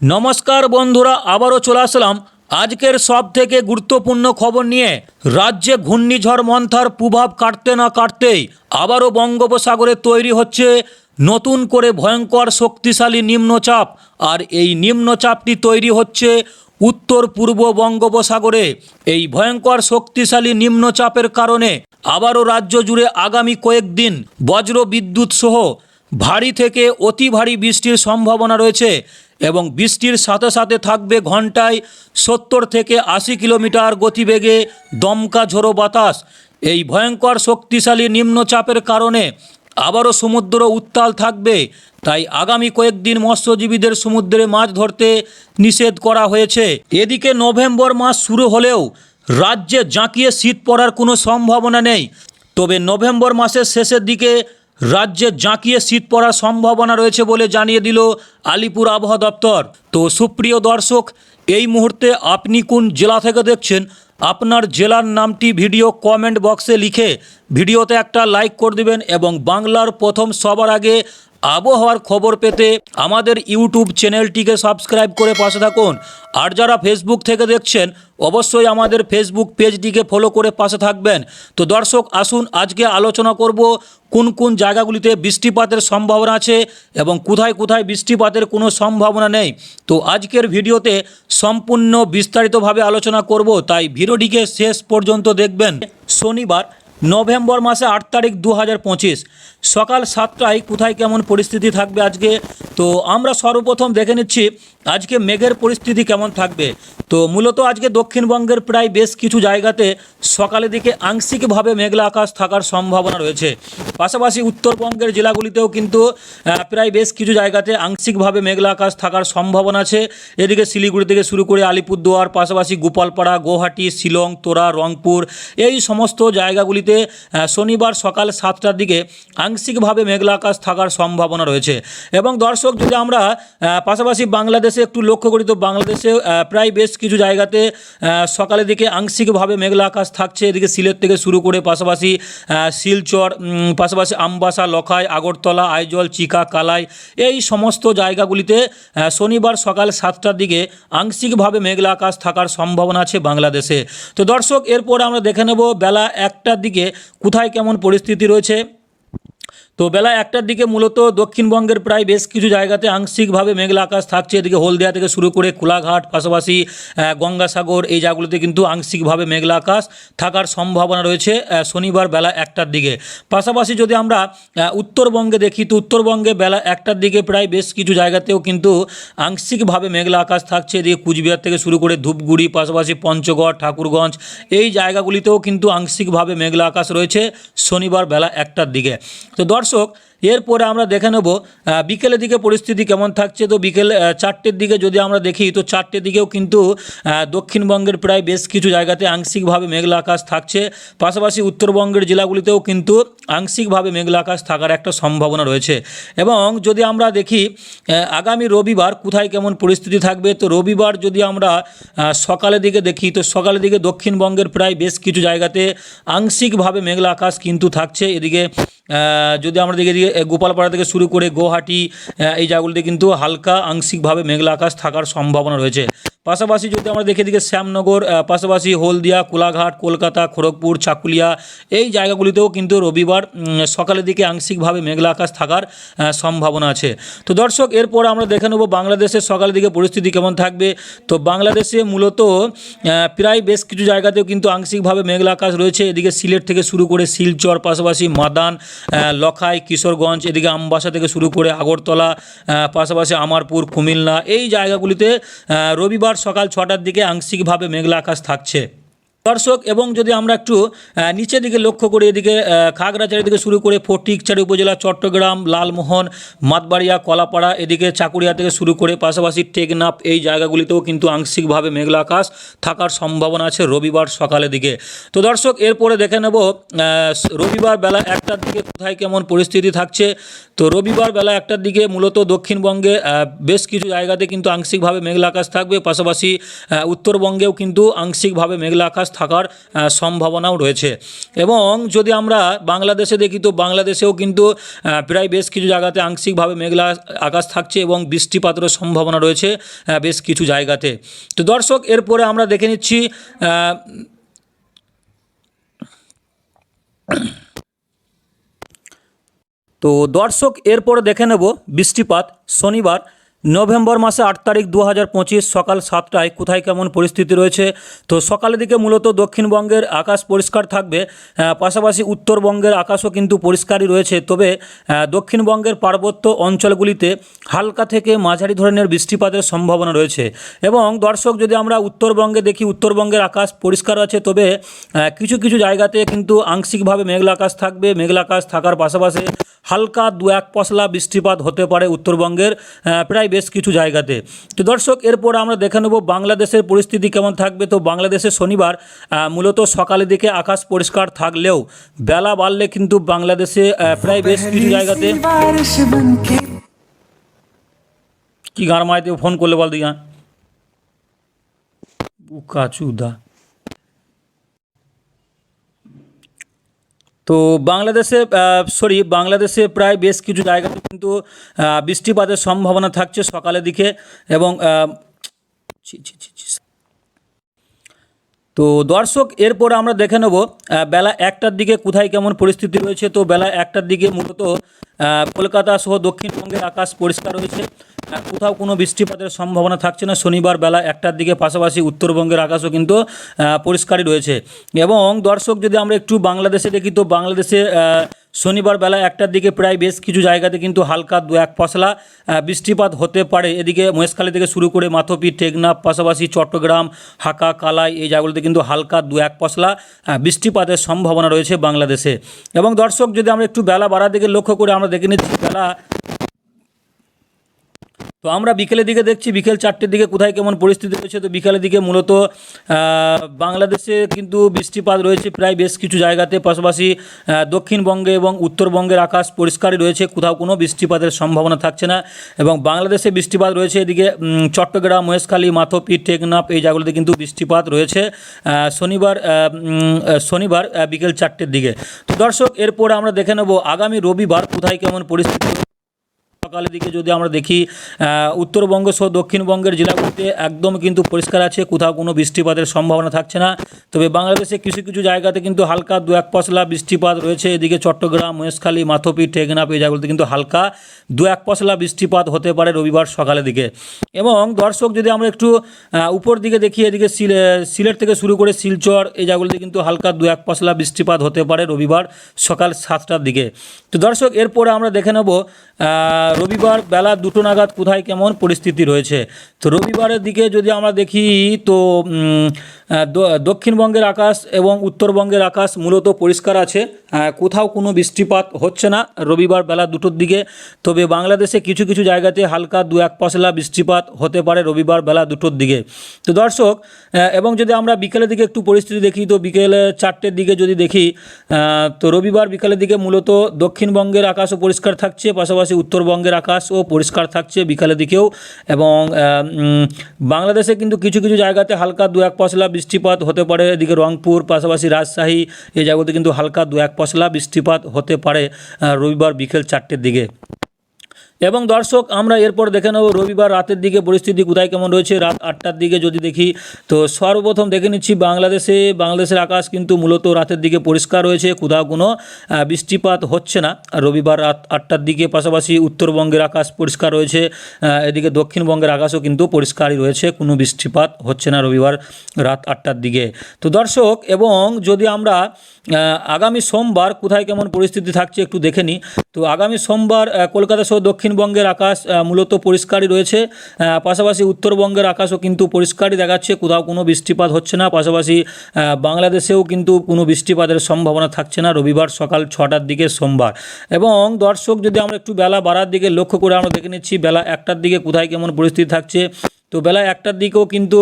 নমস্কার বন্ধুরা, আবারও চলে আসলাম আজকের সব থেকে গুরুত্বপূর্ণ খবর নিয়ে রাজ্যে ঘূর্ণিঝড় মন্থার প্রভাব কাটতে না কাটতেই আবারও বঙ্গোপসাগরে তৈরি হচ্ছে নতুন করে ভয়ঙ্কর শক্তিশালী নিম্নচাপ। আর এই নিম্নচাপটি তৈরি হচ্ছে উত্তর পূর্ব বঙ্গোপসাগরে। এই ভয়ঙ্কর শক্তিশালী নিম্নচাপের কারণে আবারও রাজ্য জুড়ে আগামী কয়েকদিন বজ্র বিদ্যুৎ সহ ভারী থেকে অতি ভারী বৃষ্টির সম্ভাবনা রয়েছে। এবং বৃষ্টির সাথে সাথে থাকবে ঘন্টায় সত্তর থেকে আশি কিলোমিটার গতিবেগে দমকা ঝোড়ো বাতাস। এই ভয়ঙ্কর শক্তিশালী নিম্নচাপের কারণে আবারও সমুদ্র উত্তাল থাকবে। তাই আগামী কয়েকদিন মৎস্যজীবীদের সমুদ্রে মাছ ধরতে নিষেধ করা হয়েছে। এদিকে নভেম্বর মাস শুরু হলেও রাজ্যে জাঁকিয়ে শীত পড়ার কোনো সম্ভাবনা নেই। তবে নভেম্বর মাসের শেষের দিকে রাজ্যে জাঁকিয়ে শীত পড়ার সম্ভাবনা রয়েছে বলে জানিয়ে দিল আলিপুর আবহাওয়া দপ্তর। তো সুপ্রিয় দর্শক, এই মুহূর্তে আপনি কোন জেলা থেকে দেখছেন? আপনার জেলার নামটি ভিডিও কমেন্ট বক্সে লিখে ভিডিওতে একটা লাইক করে দিবেন এবং বাংলার প্রথম সবার আগে আবহাওয়ার খবর পেতে আমাদের ইউটিউব চ্যানেলটিকে সাবস্ক্রাইব করে পাশে থাকুন। আর যারা ফেসবুক থেকে দেখছেন, অবশ্যই আমাদের ফেসবুক পেজটিকে ফলো করে পাশে থাকবেন। তো দর্শক, আসুন আজকে আলোচনা করব কোন কোন জায়গাগুলিতে বৃষ্টিপাতের সম্ভাবনা আছে এবং কোথায় কোথায় বৃষ্টিপাতের কোনো সম্ভাবনা নেই। তো আজকের ভিডিওতে সম্পূর্ণ বিস্তারিতভাবে আলোচনা করব, তাই ভিডিওটিকে শেষ পর্যন্ত দেখবেন। শনিবার, নভেম্বর মাসে আট তারিখ দু হাজার পঁচিশ। সকাল সাতটায় কোথায় কেমন পরিস্থিতি থাকবে আজকে? তো আমরা সর্বপ্রথম দেখে নিচ্ছি আজকে মেঘের পরিস্থিতি কেমন থাকবে। তো মূলত আজকে দক্ষিণবঙ্গের প্রায় বেশ কিছু জায়গাতে সকালের দিকে আংশিকভাবে মেঘলা আকাশ থাকার সম্ভাবনা রয়েছে। পাশাপাশি উত্তরবঙ্গের জেলাগুলিতেও কিন্তু প্রায় বেশ কিছু জায়গাতে আংশিকভাবে মেঘলা আকাশ থাকার সম্ভাবনা আছে। এদিকে শিলিগুড়ি থেকে শুরু করে আলিপুরদুয়ার, পাশাপাশি গোপালপাড়া, গুয়াহাটি, শিলং, তোরা, রংপুর, এই সমস্ত জায়গাগুলিতে শনিবার সকাল সাতটার দিকে আংশিকভাবে মেঘলা আকাশ থাকার সম্ভাবনা রয়েছে। এবং দর্শক, যদি আমরা পাশাপাশি বাংলাদেশে একটু লক্ষ্য করি, তো বাংলাদেশে প্রায় বেশ কিছু জায়গাতে সকালের দিকে আংশিকভাবে মেঘলা আকাশ থাকছে। এদিকে সিলেট থেকে শুরু করে পাশাপাশি শিলচর পাশাপাশি আমবাসা, লখাই, আগরতলা, আইজল, চিকা, কালাই, এই সমস্ত জায়গাগুলিতে শনিবার সকাল সাতটার দিকে আংশিকভাবে মেঘলা আকাশ থাকার সম্ভাবনা আছে বাংলাদেশে। তো দর্শক, এরপর আমরা দেখে নেব, বেলা একটার দিকে কোথায় কেমন পরিস্থিতি রয়েছে। তো বেলা একটার দিকে মূলত দক্ষিণবঙ্গের প্রায় বেশ কিছু জায়গাতে আংশিকভাবে মেঘলা আকাশ থাকছে। এদিকে হলদিয়া থেকে শুরু করে কোলাঘাট, পাশাপাশি গঙ্গাসাগর এই জায়গাগুলিতে কিন্তু আংশিকভাবে মেঘলা আকাশ থাকার সম্ভাবনা রয়েছে শনিবার বেলা একটার দিকে। পাশাপাশি যদি আমরা উত্তরবঙ্গে দেখি, তো উত্তরবঙ্গে বেলা একটার দিকে প্রায় বেশ কিছু জায়গাতেও কিন্তু আংশিকভাবে মেঘলা আকাশ থাকছে। এদিকে কুচবিহার থেকে শুরু করে ধূপগুড়ি, পাশাপাশি পঞ্চগড়, ঠাকুরগঞ্জ এই জায়গাগুলিতেও কিন্তু আংশিকভাবে মেঘলা আকাশ রয়েছে শনিবার বেলা একটার দিকে। তো দর্শক এরপরে আমরা দেখে নেব বিকেলের দিকে পরিস্থিতি কেমন থাকছে। তো বিকেল চারটের দিকে যদি আমরা দেখি, তো চারটের দিকেও কিন্তু দক্ষিণবঙ্গের প্রায় বেশ কিছু জায়গাতে আংশিকভাবে মেঘলা আকাশ থাকছে। পাশাপাশি উত্তরবঙ্গের জেলাগুলিতেও কিন্তু আংশিকভাবে মেঘলা আকাশ থাকার একটা সম্ভাবনা রয়েছে। এবং যদি আমরা দেখি আগামী রবিবার কোথায় কেমন পরিস্থিতি থাকবে, তো রবিবার যদি আমরা সকালের দিকে দেখি, তো সকালের দিকে দক্ষিণবঙ্গের প্রায় বেশ কিছু জায়গাতে আংশিকভাবে মেঘলা আকাশ কিন্তু থাকছে। এদিকে যদি আমরা দেখি গোপালপাড়া থেকে শুরু করে গুয়াহাটি এই জায়গাগুলিতে কিন্তু হালকা আংশিকভাবে মেঘলা আকাশ থাকার সম্ভাবনা রয়েছে। পাশাপাশি যদি আমরা দেখে এদিকে শ্যামনগর পাশাপাশি হলদিয়া, কোলাঘাট, কলকাতা, খড়গপুর, চাকুলিয়া, এই জায়গাগুলিতেও কিন্তু রবিবার সকালের দিকে আংশিকভাবে মেঘলা আকাশ থাকার সম্ভাবনা আছে। তো দর্শক, এরপর আমরা দেখে নেব বাংলাদেশের সকালের দিকে পরিস্থিতি কেমন থাকবে। তো বাংলাদেশে মূলত প্রায় বেশ কিছু জায়গাতেও কিন্তু আংশিকভাবে মেঘলা আকাশ রয়েছে। এদিকে সিলেট থেকে শুরু করে শিলচর, পাশাপাশি মাদান লখাই, কিশোরগঞ্জ, এদিকে আমবাসা থেকে শুরু করে আগরতলা পাশাপাশি আমারপুর, কুমিল্লা, এই জায়গাগুলিতে রবিবার সকাল ছটার দিকে আংশিকভাবে মেঘলা আকাশ থাকছে। দর্শক, এবং যদি আমরা একটু নিচের দিকে লক্ষ্য করি, এদিকে খাগড়াছড়ি থেকে শুরু করে ফটিকছড়ি উপজেলা, চট্টগ্রাম, লালমোহন, মাতবাড়িয়া, কলাপাড়া, এদিকে চাকুরিয়া থেকে শুরু করে পাশাপাশি টেকনাফ, এই জায়গাগুলিতেও কিন্তু আংশিকভাবে মেঘলা আকাশ থাকার সম্ভাবনা আছে রবিবার সকালের দিকে। তো দর্শক, এরপরে দেখে নেব রবিবার বেলা একটার দিকে কোথায় কেমন পরিস্থিতি থাকছে। তো রবিবার বেলা একটার দিকে মূলত দক্ষিণবঙ্গে বেশ কিছু জায়গাতে কিন্তু আংশিকভাবে মেঘলা আকাশ থাকবে। পাশাপাশি উত্তরবঙ্গেও কিন্তু আংশিকভাবে মেঘলা আকাশ থাকার সম্ভাবনাও রয়েছে। এবং যদি আমরা বাংলাদেশে দেখি তো বাংলাদেশেও কিন্তু প্রায় বেশ কিছু জায়গাতে আংশিকভাবে মেঘলা আকাশ থাকছে এবং বৃষ্টিপাতেরও সম্ভাবনা রয়েছে বেশ কিছু জায়গাতে। তো দর্শক, এরপরে আমরা দেখে নিচ্ছি তো দর্শক, এরপরে দেখে নেব বৃষ্টিপাত শনিবার। নভেম্বর মাসে আট তারিখ দু হাজার পঁচিশ সকাল সাতটায় কোথায় কেমন পরিস্থিতি রয়েছে? তো সকালের দিকে মূলত দক্ষিণবঙ্গের আকাশ পরিষ্কার থাকবে পাশাপাশি উত্তরবঙ্গের আকাশও কিন্তু পরিষ্কারই রয়েছে। তবে দক্ষিণবঙ্গের পার্বত্য অঞ্চলগুলিতে হালকা থেকে মাঝারি ধরনের বৃষ্টিপাতের সম্ভাবনা রয়েছে। এবং দর্শক, যদি আমরা উত্তরবঙ্গে দেখি, উত্তরবঙ্গের আকাশ পরিষ্কার আছে, তবে কিছু কিছু জায়গাতে কিন্তু আংশিকভাবে মেঘলা আকাশ থাকবে। মেঘলা আকাশ থাকার পাশাপাশি হালকা দু এক পশলা বৃষ্টিপাত হতে পারে উত্তরবঙ্গের প্রায় বেশ কিছু জায়গাতে। তো দর্শক এরপর আমরা দেখে নেব বাংলাদেশের পরিস্থিতি কেমন থাকবে। তো বাংলাদেশে শনিবার মূলত সকালের দিকে আকাশ পরিষ্কার থাকলেও বেলা বাড়লে কিন্তু বাংলাদেশে প্রায় বেশ কিছু জায়গাতে কি গান মাইতে ফোন করলে বল দিয়া কাচুদা তো বাংলাদেশে সরি বাংলাদেশে প্রায় বেশ কিছু জায়গাতে কিন্তু বৃষ্টিপাতের সম্ভাবনা থাকছে সকালের দিকে এবং ছি, ছি, ছি। তো দর্শক, এরপর আমরা দেখে নেব বেলা একটার দিকে কোথায় কেমন পরিস্থিতি রয়েছে। তো বেলা একটার দিকে মূলত কলকাতা সহ দক্ষিণবঙ্গের আকাশ পরিষ্কার রয়েছে। কোথাও কোনো বৃষ্টিপাতের সম্ভাবনা থাকছে না। শনিবার বেলা একটার দিকে পাশাপাশি উত্তরবঙ্গের আকাশও কিন্তু পরিষ্কারই রয়েছে। এবং দর্শক, যদি আমরা একটু বাংলাদেশে দেখি, তো বাংলাদেশে শনিবার বেলা একটার দিকে প্রায় বেশ কিছু জায়গাতে কিন্তু হালকা দু এক পশলা বৃষ্টিপাত হতে পারে। এদিকে মহেশখালী থেকে শুরু করে মাথপি টেকনাফ পাশাপাশি চট্টগ্রাম, হাকা, কালাই এই জায়গাগুলোতে কিন্তু হালকা দু এক পশলা বৃষ্টিপাতের সম্ভাবনা রয়েছে বাংলাদেশে। এবং দর্শক, যদি আমরা একটু বেলা বাড়ার দিকে লক্ষ্য করে, আমরা দেখে নিচ্ছি বেলা তো আমরা বিকেলের দিকে দেখছি, বিকেল চারটের দিকে কোথায় কেমন পরিস্থিতি রয়েছে। তো বিকেলের দিকে মূলত বাংলাদেশে কিন্তু বৃষ্টিপাত রয়েছে প্রায় বেশ কিছু জায়গাতে। পাশাপাশি দক্ষিণবঙ্গে এবং উত্তরবঙ্গের আকাশ পরিষ্কারই রয়েছে। কোথাও কোনো বৃষ্টিপাতের সম্ভাবনা থাকছে না এবং বাংলাদেশে বৃষ্টিপাত রয়েছে এদিকে চট্টগ্রাম, মহেশখালী, মাথপি, টেকনাফ এই জায়গাগুলোতে কিন্তু বৃষ্টিপাত রয়েছে শনিবার শনিবার বিকেল চারটের দিকে। তো দর্শক, এরপর আমরা দেখে নেব আগামী রবিবার কোথায় কেমন পরিস্থিতি সকালের দিকে যদি আমরা দেখি উত্তরবঙ্গ সহ দক্ষিণবঙ্গের জেলাগুলিতে একদম কিন্তু পরিষ্কার আছে, কোথাও কোনো বৃষ্টিপাতের সম্ভাবনা থাকছে না। তবে বাংলাদেশে কিছু কিছু জায়গাতে কিন্তু হালকা দু এক পশলা বৃষ্টিপাত রয়েছে। এদিকে চট্টগ্রাম, মহেশখালী, মাথপি টেকনাফ এই জায়গাগুলিতে কিন্তু হালকা দু এক পশলা বৃষ্টিপাত হতে পারে রবিবার সকালের দিকে। এবং দর্শক, যদি আমরা একটু উপর দিকে দেখি, এদিকে সিল, সিলেট থেকে শুরু করে শিলচর এই জায়গাগুলিতে কিন্তু হালকা দু এক পশলা বৃষ্টিপাত হতে পারে রবিবার সকাল সাতটার দিকে। তো দর্শক, এরপরে আমরা দেখে নেব রবিবার বেলা দুটো নাগাদ কোথায় কেমন পরিস্থিতি রয়েছে? তো রবিবারের দিকে যদি আমরা দেখি, তো দক্ষিণবঙ্গের আকাশ এবং উত্তরবঙ্গের আকাশ মূলত পরিষ্কার আছে। কোথাও কোনো বৃষ্টিপাত হচ্ছে না। রবিবার বেলা দুটোর দিকে। তবে বাংলাদেশে কিছু কিছু জায়গাতে হালকা দু এক পশলা বৃষ্টিপাত হতে পারে রবিবার বেলা দুটোর দিকে। তো দর্শক এবং যদি আমরা বিকেলের দিকে একটু পরিস্থিতি দেখি, তো বিকেলে চারটের দিকে যদি দেখি তো রবিবার বিকালের দিকে মূলত দক্ষিণবঙ্গের আকাশও পরিষ্কার থাকছে, পাশাপাশি উত্তরবঙ্গের আকাশও পরিষ্কার থাকছে বিকালের দিকেও। এবং বাংলাদেশে কিন্তু কিছু কিছু জায়গাতে হালকা দু এক পশলা বৃষ্টিপাত হতে পারে। এদিকে রংপুর, পাশাপাশি রাজশাহী এই জায়গাতে কিন্তু হালকা দু এক পশলা বৃষ্টিপাত হতে পারে রবিবার বিকেল চারটের দিকে। এবং দর্শক, আমরা এরপর দেখে নেব রবিবার রাতের দিকে পরিস্থিতি কোথায় কেমন রয়েছে। রাত আটটার দিকে যদি দেখি, তো সর্বপ্রথম দেখে নিচ্ছি বাংলাদেশে। বাংলাদেশের আকাশ কিন্তু মূলত রাতের দিকে পরিষ্কার রয়েছে, কোথাও কোনো বৃষ্টিপাত হচ্ছে না। রবিবার রাত আটটার দিকে পাশাপাশি উত্তরবঙ্গের আকাশ পরিষ্কার রয়েছে এদিকে দক্ষিণবঙ্গের আকাশও কিন্তু পরিষ্কারই রয়েছে, কোনো বৃষ্টিপাত হচ্ছে না রবিবার রাত আটটার দিকে। তো দর্শক, এবং যদি আমরা আগামী সোমবার কোথায় কেমন পরিস্থিতি থাকছে একটু দেখে নিই। তো আগামী সোমবার কলকাতা সহ দক্ষিণবঙ্গের আকাশ মূলত পরিষ্কারই রয়েছে। পাশাপাশি উত্তরবঙ্গের আকাশও কিন্তু পরিষ্কারই দেখাচ্ছে। কোথাও কোনো বৃষ্টিপাত হচ্ছে না। পাশাপাশি বাংলাদেশেও কিন্তু কোনো বৃষ্টিপাতের সম্ভাবনা থাকছে না রবিবার সকাল ছটার দিকে সোমবার। এবং দর্শক, যদি আমরা একটু বেলা বাড়ার দিকে লক্ষ্য করে আমরা দেখে নিচ্ছি, বেলা একটার দিকে কোথায় কেমন পরিস্থিতি থাকছে তো বেলা একটার দিকেও কিন্তু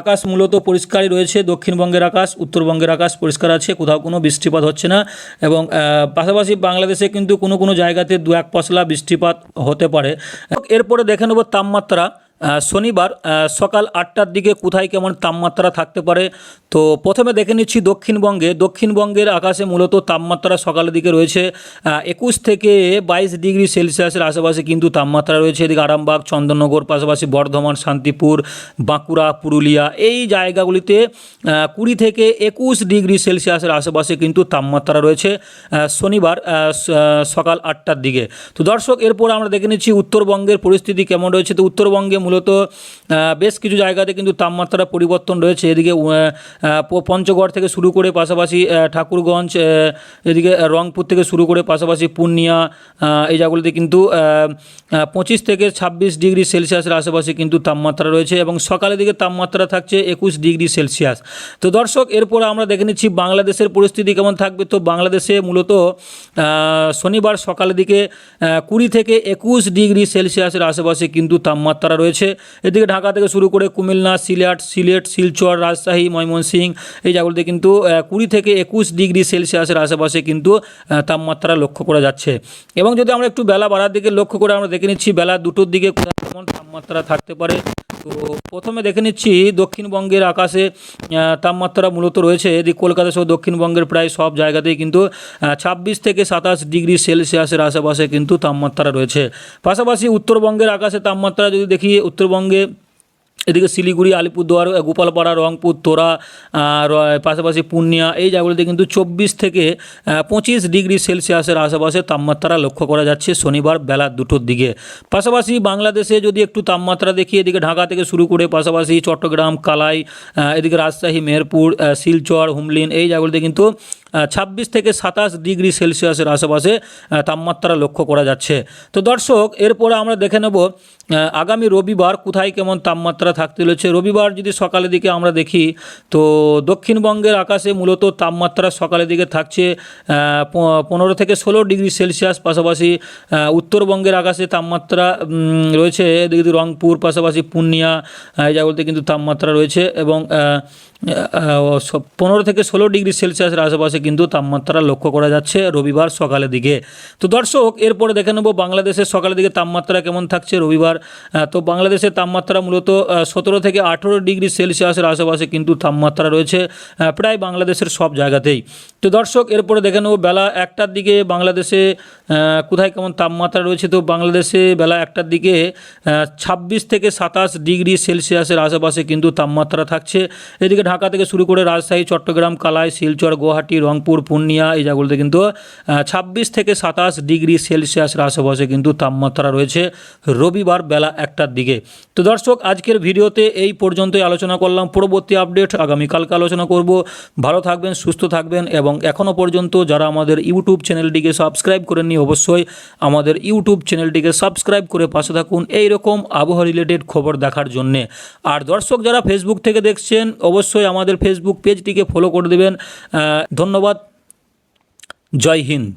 আকাশ মূলত পরিষ্কারই রয়েছে। দক্ষিণবঙ্গের আকাশ, উত্তরবঙ্গের আকাশ পরিষ্কার আছে, কোথাও কোনো বৃষ্টিপাত হচ্ছে না এবং পাশাপাশি বাংলাদেশে কিন্তু কোনো কোনো জায়গাতে দু এক পশলা বৃষ্টিপাত হতে পারে। এরপরে দেখে নেব তাপমাত্রা। শনিবার সকাল আটটার দিকে কোথায় কেমন তাপমাত্রা থাকতে পারে? তো প্রথমে দেখে নিচ্ছি দক্ষিণবঙ্গে। দক্ষিণবঙ্গের আকাশে মূলত তাপমাত্রা সকালের দিকে রয়েছে একুশ থেকে বাইশ ডিগ্রি সেলসিয়াসের আশেপাশে কিন্তু তাপমাত্রা রয়েছে। এদিকে আরামবাগ, চন্দননগর, পাশাপাশি বর্ধমান, শান্তিপুর, বাঁকুড়া, পুরুলিয়া এই জায়গাগুলিতে কুড়ি থেকে একুশ ডিগ্রি সেলসিয়াসের আশেপাশে কিন্তু তাপমাত্রা রয়েছে শনিবার সকাল আটটার দিকে। তো দর্শক, এরপর আমরা দেখে নিচ্ছি উত্তরবঙ্গের পরিস্থিতি কেমন রয়েছে। তো উত্তরবঙ্গে মূলত বেশ কিছু জায়গাতে কিন্তু তাপমাত্রা পরিবর্তন রয়েছে। এদিকে পঞ্চগড় থেকে শুরু করে পাশাপাশি ঠাকুরগঞ্জ এদিকে রংপুর থেকে শুরু করে পাশাপাশি পূর্ণিয়া এই জায়গাগুলিতে কিন্তু পঁচিশ থেকে ছাব্বিশ ডিগ্রি সেলসিয়াসের আশেপাশে কিন্তু তাপমাত্রা রয়েছে এবং সকালের দিকে তাপমাত্রা থাকছে একুশ ডিগ্রি সেলসিয়াস। তো দর্শক, এরপর আমরা দেখে নিচ্ছি বাংলাদেশের পরিস্থিতি কেমন থাকবে। তো বাংলাদেশে মূলত শনিবার সকালের দিকে কুড়ি থেকে একুশ ডিগ্রি সেলসিয়াসের আশেপাশে কিন্তু তাপমাত্রা রয়েছে। এদিকে ঢাকা থেকে শুরু করে কুমিল্লা, সিলেট সিলেট, শিলচর, রাজশাহী, ময়মনসিংহ, এই জায়গাগুলিতে কিন্তু কুড়ি থেকে একুশ ডিগ্রি সেলসিয়াসের আশেপাশে কিন্তু তাপমাত্রা লক্ষ্য করা যাচ্ছে। এবং যদি আমরা একটু বেলা বাড়ার দিকে লক্ষ্য করে আমরা দেখে নিচ্ছি, বেলা দুটোর দিকে কেমন তাপমাত্রা থাকতে পারে। তো প্রথমে দেখে নিচ্ছি দক্ষিণবঙ্গের আকাশে তাপমাত্রা মূলত রয়েছে। এদিকে কলকাতা সহ দক্ষিণবঙ্গের প্রায় সব জায়গাতেই কিন্তু ছাব্বিশ থেকে সাতাশ ডিগ্রি সেলসিয়াসের আশেপাশে কিন্তু তাপমাত্রা রয়েছে। পাশাপাশি উত্তরবঙ্গের আকাশে তাপমাত্রা যদি দেখি, উত্তরবঙ্গে এদিকে শিলিগুড়ি, আলিপুরদুয়ার গোপালপাড়া, রংপুর, তোরা পাশাপাশি পূর্ণিয়া, এই জায়গাগুলিতে কিন্তু চব্বিশ থেকে পঁচিশ ডিগ্রি সেলসিয়াসের আশেপাশে তাপমাত্রা লক্ষ্য করা যাচ্ছে শনিবার বেলা দুটোর দিকে। পাশাপাশি বাংলাদেশে যদি একটু তাপমাত্রা দেখি, এদিকে ঢাকা থেকে শুরু করে পাশাপাশি চট্টগ্রাম, কালাই এদিকে রাজশাহী, মেহেরপুর শিলচর, হুমলিন, এই জায়গাগুলিতে কিন্তু ছাব্বিশ থেকে সাতাশ ডিগ্রি সেলসিয়াসের আশেপাশে তাপমাত্রা লক্ষ্য করা যাচ্ছে। তো দর্শক, এরপরে আমরা দেখে নেব আগামী রবিবার কোথায় কেমন তাপমাত্রা থাকতে রয়েছে রবিবার যদি সকালের দিকে আমরা দেখি, তো দক্ষিণবঙ্গের আকাশে মূলত তাপমাত্রা সকালের দিকে থাকছে পনেরো থেকে ষোলো ডিগ্রি সেলসিয়াস পাশাপাশি উত্তরবঙ্গের আকাশে তাপমাত্রা রয়েছে, এদিকে রংপুর, পাশাপাশি পূর্ণিয়া এই জায়গাগুলিতে কিন্তু তাপমাত্রা রয়েছে এবং পনেরো থেকে ষোলো ডিগ্রি সেলসিয়াসের আশেপাশে কিন্তু তাপমাত্রা লক্ষ্য করা যাচ্ছে রবিবার সকালের দিকে। তো দর্শক, এরপরে দেখে নেব বাংলাদেশের সকালের দিকে তাপমাত্রা কেমন থাকছে রবিবার। তো বাংলাদেশের তাপমাত্রা মূলত সতেরো থেকে আঠেরো ডিগ্রি সেলসিয়াসের আশেপাশে কিন্তু তাপমাত্রা রয়েছে প্রায় বাংলাদেশের সব জায়গাতেই। তো দর্শক, এরপরে দেখে নেব বেলা একটার দিকে বাংলাদেশে কোথায় কেমন তাপমাত্রা রয়েছে? তো বাংলাদেশে বেলা একটার দিকে ছাব্বিশ থেকে সাতাশ ডিগ্রি সেলসিয়াসের আশেপাশে কিন্তু তাপমাত্রা থাকছে। এদিকে ঢাকা থেকে শুরু করে রাজশাহী, চট্টগ্রাম, কালাই, শিলচর, গুয়াহাটি রংপুর পূর্ণিয়া এই জায়গাগুলোতে কিন্তু ছাব্বিশ থেকে সাতাশ ডিগ্রি সেলসিয়াসের আশেপাশে কিন্তু তাপমাত্রা রয়েছে রবিবার বেলা একটার দিকে। তো দর্শক আজকের ভিডিওতে এই পর্যন্তই আলোচনা করলাম। পরবর্তী আপডেট আগামীকালকে আলোচনা করব। ভালো থাকবেন সুস্থ থাকবেন এবং এখনও পর্যন্ত যারা আমাদের ইউটিউব চ্যানেলটিকে সাবস্ক্রাইব করেননি অবশ্যই আমাদের ইউটিউব চ্যানেলটিকে সাবস্ক্রাইব করে পাশে থাকুন এই রকম আবহাওয়া রিলেটেড খবর দেখার জন্যে। আর দর্শক যারা ফেসবুক থেকে দেখছেন অবশ্যই আমাদের ফেসবুক পেজটিকে ফলো করে দেবেন। আহ, ধন্যবাদ জয় হিন্দ